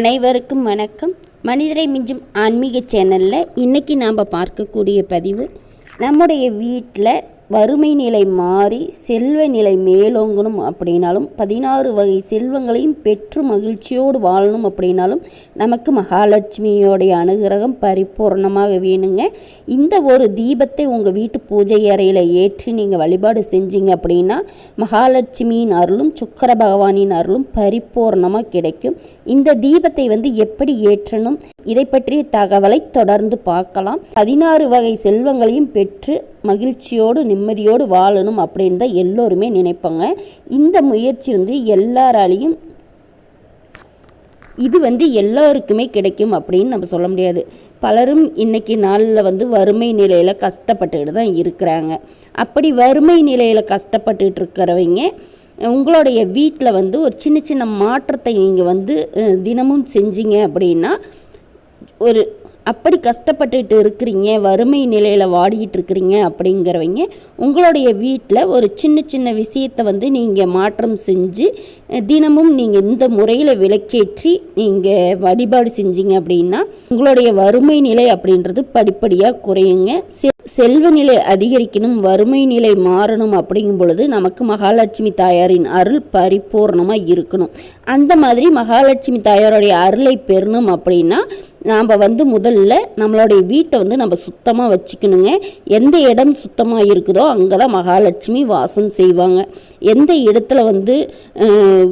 அனைவருக்கும் வணக்கம். மனிதரை மிஞ்சும் ஆன்மீக சேனலில் இன்றைக்கி நாம் பார்க்கக்கூடிய பதிவு நம்முடைய வீட்டில் வறுமை நிலை மாறி செல்வ நிலை மேலோங்கணும் அப்படின்னாலும் பதினாறு வகை செல்வங்களையும் பெற்று மகிழ்ச்சியோடு வாழணும் அப்படின்னாலும் நமக்கு மகாலட்சுமியோடைய அனுகிரகம் பரிபூர்ணமாக வேணுங்க. இந்த ஒரு தீபத்தை உங்கள் வீட்டு பூஜை அறையில் ஏற்றி நீங்கள் வழிபாடு செஞ்சீங்க அப்படின்னா மகாலட்சுமியின் அருளும் சுக்கர பகவானின் அருளும் பரிபூர்ணமாக கிடைக்கும். இந்த தீபத்தை வந்து எப்படி ஏற்றணும்? இதை பற்றிய தகவலை தொடர்ந்து பார்க்கலாம். பதினாறு வகை செல்வங்களையும் பெற்று மகிழ்ச்சியோடு நிம்மதியோடு வாழணும் அப்படின்னு தான் எல்லோருமே நினைப்பாங்க. இந்த முயற்சி வந்து எல்லாராலையும் இது வந்து எல்லோருக்குமே கிடைக்கும் அப்படின்னு நம்ம சொல்ல முடியாது. பலரும் இன்னைக்கு நாளில் வந்து வறுமை நிலையில் கஷ்டப்பட்டுக்கிட்டு தான் இருக்கிறாங்க. அப்படி வறுமை நிலையில் கஷ்டப்பட்டுக்கிட்டு இருக்கிறவங்க உங்களுடைய வீட்டில் வந்து ஒரு சின்ன சின்ன மாற்றத்தை நீங்கள் வந்து தினமும் செஞ்சீங்க அப்படின்னா ஒரு அப்படி கஷ்டப்பட்டுட்டு இருக்கிறீங்க வறுமை நிலையில் வாடிக்கிட்டு இருக்கிறீங்க அப்படிங்கிறவங்க உங்களுடைய வீட்டில் ஒரு சின்ன சின்ன விஷயத்தை வந்து நீங்கள் மாற்றம் செஞ்சு தினமும் நீங்கள் இந்த முறையில் விளக்கேற்றி நீங்கள் வழிபாடு செஞ்சீங்க அப்படின்னா உங்களுடைய வறுமை நிலை அப்படின்றது படிப்படியாக குறையுங்க. செல்வ நிலை அதிகரிக்கணும் வறுமை நிலை மாறணும் அப்படிங்கும் பொழுது நமக்கு மகாலட்சுமி தாயாரின் அருள் பரிபூர்ணமாக இருக்கணும். அந்த மாதிரி மகாலட்சுமி தாயாருடைய அருளை பெறணும் அப்படின்னா நாம் வந்து முதல்ல நம்மளுடைய வீட்டை வந்து நம்ம சுத்தமாக வச்சுக்கணுங்க. எந்த இடம் சுத்தமாக இருக்குதோ அங்கே தான் மகாலட்சுமி வாசம் செய்வாங்க. எந்த இடத்துல வந்து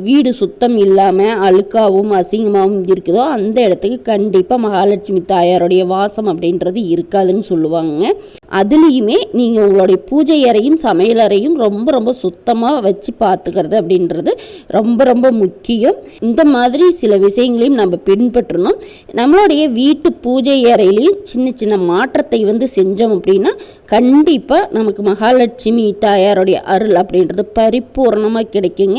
வீடு சுத்தம் இல்லாமல் அழுக்காகவும் அசிங்கமாகவும் இருக்குதோ அந்த இடத்துக்கு கண்டிப்பாக மகாலட்சுமி தாயாருடைய வாசம் அப்படின்றது இருக்காதுன்னு சொல்லுவாங்க அதுலேயுமே நீங்கள் உங்களுடைய பூஜை அறையும் சமையல் அறையும் ரொம்ப ரொம்ப சுத்தமாக வச்சு பார்த்துக்கிறது அப்படின்றது ரொம்ப ரொம்ப முக்கியம். இந்த மாதிரி சில விஷயங்களையும் நம்ம பின்பற்றணும். நம்மளுடைய வீட்டு பூஜை அறையிலையும் சின்ன சின்ன மாற்றத்தை வந்து செஞ்சோம் அப்படின்னா கண்டிப்பாக நமக்கு மகாலட்சுமி தாயாருடைய அருள் அப்படின்றது பரிபூர்ணமாக கிடைக்குங்க.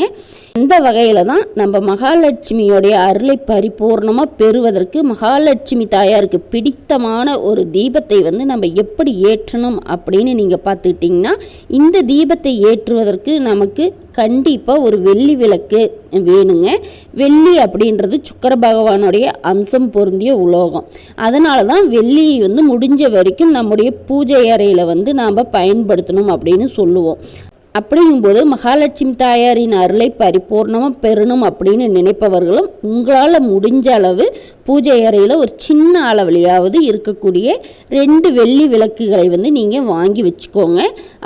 இந்த வகையில் தான் நம்ம மகாலட்சுமியோடைய அருளை பரிபூர்ணமாக பெறுவதற்கு மகாலட்சுமி தாயாருக்கு பிடித்தமான ஒரு தீபத்தை வந்து நம்ம எப்படி ஏற்றணும் அப்படின்னு நீங்கள் பார்த்துக்கிட்டிங்கன்னா இந்த தீபத்தை ஏற்றுவதற்கு நமக்கு கண்டிப்பாக ஒரு வெள்ளி விளக்கு வேணுங்க. வெள்ளி அப்படின்றது சுக்கர பகவானுடைய அம்சம் பொருந்திய உலோகம். அதனால தான் வெள்ளியை வந்து முடிஞ்ச வரைக்கும் நம்முடைய பூஜை அறையில் வந்து நாம் பயன்படுத்தணும் அப்படின்னு சொல்லுவோம். அப்படிங்கும்போது மகாலட்சுமி தாயாரின் அருளை பரிபூர்ணமாக பெறணும் அப்படின்னு நினைப்பவர்களும் உங்களால் முடிஞ்ச அளவு பூஜை அறையில் ஒரு சின்ன அளவுலையாவது இருக்கக்கூடிய ரெண்டு வெள்ளி விளக்குகளை வந்து நீங்கள் வாங்கி வச்சுக்கோங்க.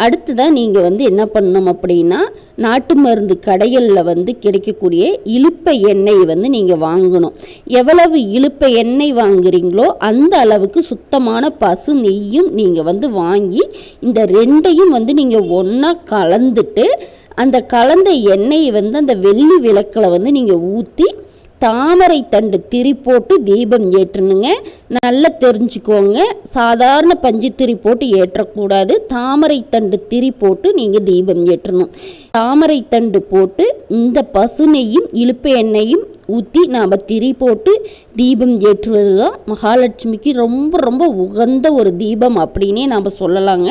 அடுத்ததான் நீங்கள் வந்து என்ன பண்ணணும் அப்படின்னா நாட்டு மருந்து கடைகளில் வந்து கிடைக்கக்கூடிய இழுப்ப எண்ணெய் வந்து நீங்கள் வாங்கணும். எவ்வளவு இழுப்ப எண்ணெய் வாங்குறீங்களோ அந்த அளவுக்கு சுத்தமான பசு நெய்யும் நீங்கள் வந்து வாங்கி இந்த ரெண்டையும் வந்து நீங்கள் ஒன்றா கலந்துட்டு அந்த கலந்த எண்ணெயை வந்து அந்த வெள்ளி விளக்கில் வந்து நீங்கள் ஊற்றி தாமரை தண்டு திரி போட்டு தீபம் ஏற்றணுங்க. நல்லா தெரிஞ்சுக்கோங்க. சாதாரண பஞ்சு திரி போட்டு ஏற்றக்கூடாது. தாமரை தண்டு திரி போட்டு நீங்கள் தீபம் ஏற்றணும். தாமரை தண்டு போட்டு இந்த பசுனையும் இழுப்பு எண்ணெயும் ஊற்றி நாம் திரி போட்டு தீபம் ஏற்றுவது தான் மகாலட்சுமிக்கு ரொம்ப ரொம்ப உகந்த ஒரு தீபம் அப்படின்னே நாம் சொல்லலாங்க.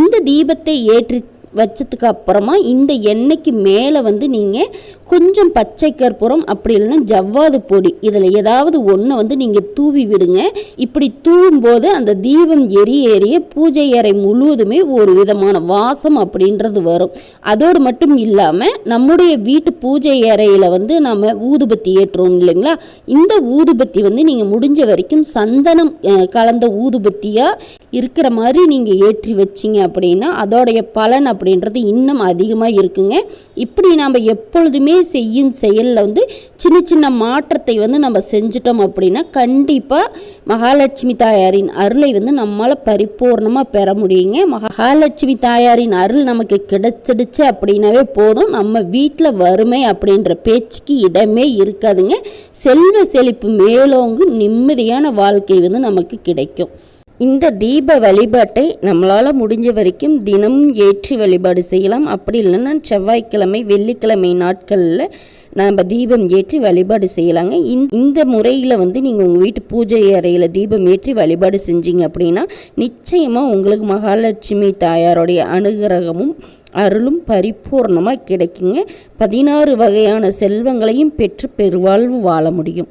இந்த தீபத்தை ஏற்றி வச்சதுக்கு அப்புறமா இந்த எண்ணெய்க்கு மேலே வந்து நீங்கள் கொஞ்சம் பச்சை கற்பூரம் அப்படி இல்லைன்னா ஜவ்வாது பொடி. இதில் ஏதாவது ஒன்று வந்து நீங்கள் தூவி விடுங்க. இப்படி தூவும் போது அந்த தீபம் எரிய எரிய பூஜை அறை முழுவதுமே ஒரு விதமான வாசம் அப்படின்றது வரும். அதோடு மட்டும் இல்லாமல் நம்முடைய வீட்டு பூஜை அறையில் வந்து நம்ம ஊதுபத்தி ஏற்றுவோம் இல்லைங்களா? இந்த ஊதுபத்தி வந்து நீங்கள் முடிஞ்ச வரைக்கும் சந்தனம் கலந்த ஊதுபத்தியாக இருக்கிற மாதிரி நீங்கள் ஏற்றி வச்சிங்க அப்படின்னா அதோடைய பலன் அப்படி அப்படின்றது இன்னும் அதிகமாக இருக்குங்க. இப்படி நம்ம எப்பொழுதுமே செய்யும் செயலில் வந்து சின்ன சின்ன மாற்றத்தை வந்து நம்ம செஞ்சிட்டோம் அப்படின்னா கண்டிப்பாக மகாலட்சுமி தாயாரின் அருளை வந்து நம்மளால் பரிபூர்ணமாக பெற முடியுங்க. மகாலட்சுமி தாயாரின் அருள் நமக்கு கிடைச்சிடுச்சு அப்படின்னாவே போதும். நம்ம வீட்டில் வறுமை அப்படின்ற பேச்சுக்கு இடமே இருக்காதுங்க. செல்வ செழிப்பு மேலோங்கு நிம்மதியான வாழ்க்கை வந்து நமக்கு கிடைக்கும். இந்த தீப வழிபாட்டை நம்மளால் முடிஞ்ச வரைக்கும் தினமும் ஏற்றி வழிபாடு செய்யலாம். அப்படி இல்லைன்னா செவ்வாய்க்கிழமை வெள்ளிக்கிழமை நாட்களில் நாம் தீபம் ஏற்றி வழிபாடு செய்யலாங்க. இந் இந்த முறையில் வந்து நீங்கள் உங்கள் வீட்டு பூஜை அறையில் தீபம் ஏற்றி வழிபாடு செஞ்சீங்க அப்படின்னா நிச்சயமாக உங்களுக்கு மகாலட்சுமி தாயாருடைய அனுகிரகமும் அருளும் பரிபூர்ணமாக கிடைக்குங்க. பதினாறு வகையான செல்வங்களையும் பெற்று பெருவாழ்வு வாழ முடியும்.